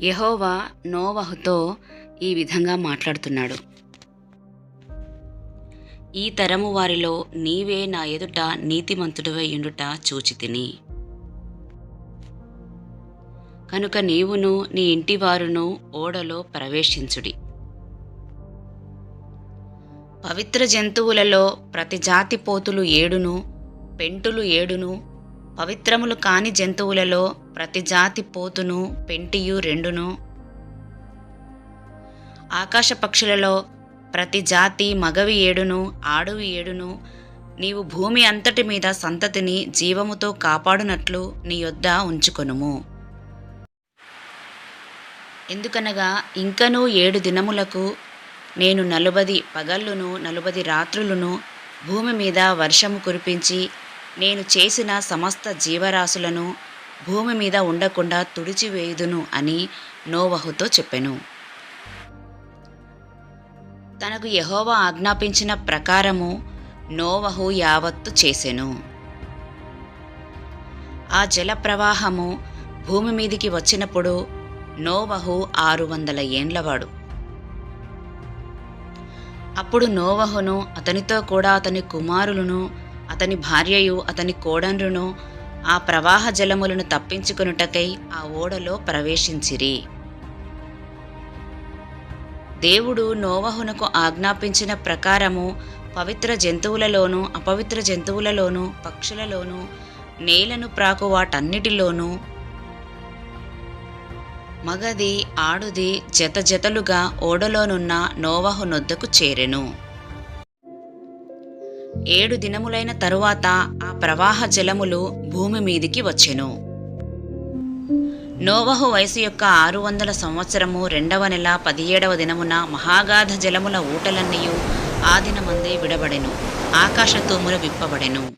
యహోవా నోవహుతో ఈ విధంగా మాట్లాడుతున్నాడు. ఈ తరము వారిలో నీవే నా ఎదుట నీతిమంతుడివై ఉండుట చూచితిని కనుక నీవును నీ ఇంటివారును ఓడలో ప్రవేశించుడి. పవిత్ర జంతువులలో ప్రతి జాతి పోతులు ఏడును పెంటులు ఏడును పవిత్రములు కాని జంతువులలో ప్రతి జాతి పోతును పెంటియు రెండును. ఆకాశ పక్షులలో ప్రతి జాతి మగవి ఏడును ఆడువి ఏడును. నీవు భూమి అంతటి మీద సంతతిని జీవముతో కాపాడునట్లు నీ యొద్ద ఉంచుకొనుము. ఎందుకనగా ఇంకనూ ఏడు దినములకు నేను నలుబది పగళ్ళును నలుబది రాత్రులను భూమి మీద వర్షము కురిపించి నేను చేసిన సమస్త జీవరాశులను భూమి మీద ఉండకుండా తుడిచివేయుదును అని నోవహుతో చెప్పెను. తనకు యెహోవా ఆజ్ఞాపించిన ప్రకారము నోవహు యావత్తు చేసెను. ఆ జల ప్రవాహము భూమి మీదికి వచ్చినప్పుడు నోవహు ఆరు వందల ఏండ్లవాడు. అప్పుడు నోవహును అతనితో కూడా అతని కుమారులను అతని భార్యయు అతని కోడండ్రును ఆ ప్రవాహ జలములను తప్పించుకొనుటకై ఆ ఓడలో ప్రవేశించిరి. దేవుడు నోవహునకు ఆజ్ఞాపించిన ప్రకారము పవిత్ర జంతువులలోనూ అపవిత్ర జంతువులలోనూ పక్షులలోనూ నేలను ప్రాకు వాటన్నిటిలోనూ మగది ఆడుది జత జతలుగా ఓడలోనున్న నోవహు నొద్దకు చేరెను. ఏడు దినములైన తరువాత ఆ ప్రవాహ జలములు భూమి మీదికి వచ్చెను. నోవహు వయసు యొక్క ఆరు వందల సంవత్సరము రెండవ నెల పదిహేడవ దినమున మహాగాధ జలముల ఊటలన్నీయు ఆ దినమందే విడబడెను. ఆకాశ తూములు విప్పబడెను.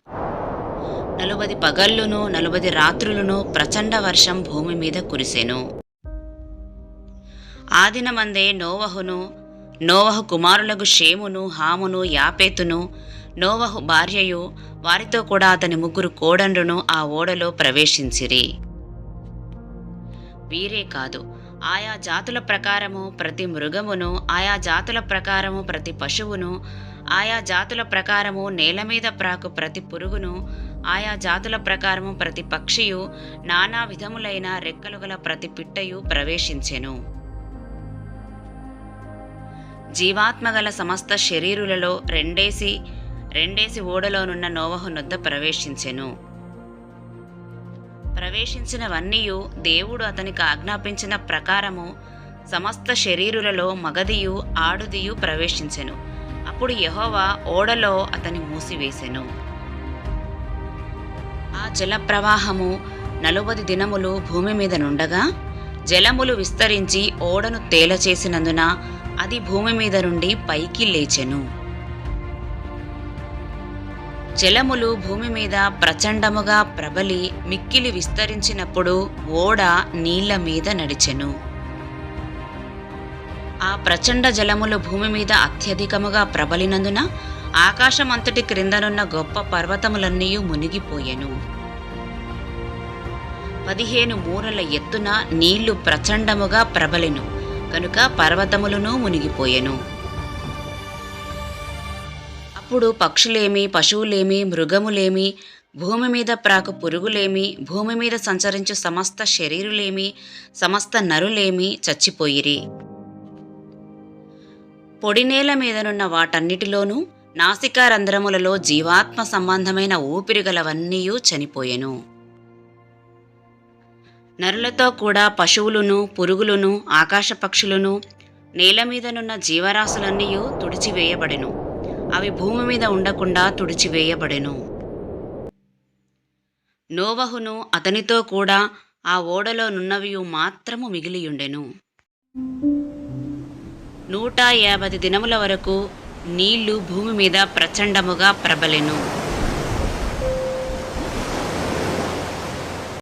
నలుబది పగళ్ళును నలుబది రాత్రులను ప్రచండ వర్షం భూమి మీద కురిసెను. ఆ దినమందే నోవహును నోవహు కుమారులకు షేమును హామును యాపేతును నోవహు భార్యయు వారితో కూడా అతని ముగ్గురు కోడండ్రును ఆ ఓడలో ప్రవేశించిరి. వీరే కాదు ఆయా జాతుల ప్రకారము ప్రతి మృగమును ఆయా జాతుల ప్రకారము ప్రతి పశువును ఆయా జాతుల ప్రకారము నేల మీద ప్రాకు ప్రతి పురుగును ఆయా జాతుల ప్రకారము ప్రతి పక్షియు నానా విధములైన రెక్కలు గల ప్రతి పిట్టయు ప్రవేశించెను. జీవాత్మగల సమస్త శరీరులలో రెండేసి రెండేసి ఓడలోనున్న నోవహునొద్ద ప్రవేశించెను. ప్రవేశించినవన్నీయు దేవుడు అతనికి ఆజ్ఞాపించిన ప్రకారము సమస్త శరీరులలో మగదియు ఆడుదియు ప్రవేశించెను. అప్పుడు యహోవా ఓడలో అతని మూసివేశెను ఆ జల ప్రవాహము నలుబది దినములు భూమి మీద నుండగా జలములు విస్తరించి ఓడను తేలచేసినందున అది భూమి మీద నుండి పైకి లేచెను. జలములు భూమి మీద ప్రచండముగా ప్రబలి మిక్కిలి విస్తరించినప్పుడు ఓడ నీళ్ళ మీద నడిచెను. ఆ ప్రచండ జలములు భూమి మీద అత్యధికముగా ప్రబలినందున ఆకాశమంతటి క్రిందనున్న గొప్ప పర్వతములన్నీ మునిగిపోయెను. పదిహేను మూరల ఎత్తున నీళ్ళు ప్రచండముగా ప్రబలెను. కనుక పర్వతములను మునిగిపోయెను. అప్పుడు పక్షులేమి పశువులేమి మృగములేమి భూమి మీద ప్రాకు పురుగులేమి భూమి మీద సంచరించు సమస్త శరీరులేమి సమస్త నరులేమి చచ్చిపోయిరి. పొడినేల మీదనున్న వాటన్నిటిలోనూ నాసికా రంధ్రములలో జీవాత్మ సంబంధమైన ఊపిరిగలవన్నీయూ చనిపోయెను. నరులతో కూడా పశువులను పురుగులను ఆకాశ పక్షులను నేల మీదనున్న జీవరాశులన్నీ తుడిచివేయబడెను. అవి భూమి మీద ఉండకుండా తుడిచివేయబడెను. నోవహును అతనితో కూడా ఆ ఓడలో నున్నవి మాత్రము మిగిలియుండెను. నూట యాభై దినముల వరకు నీళ్ళు భూమి మీద ప్రచండముగా ప్రబలెను.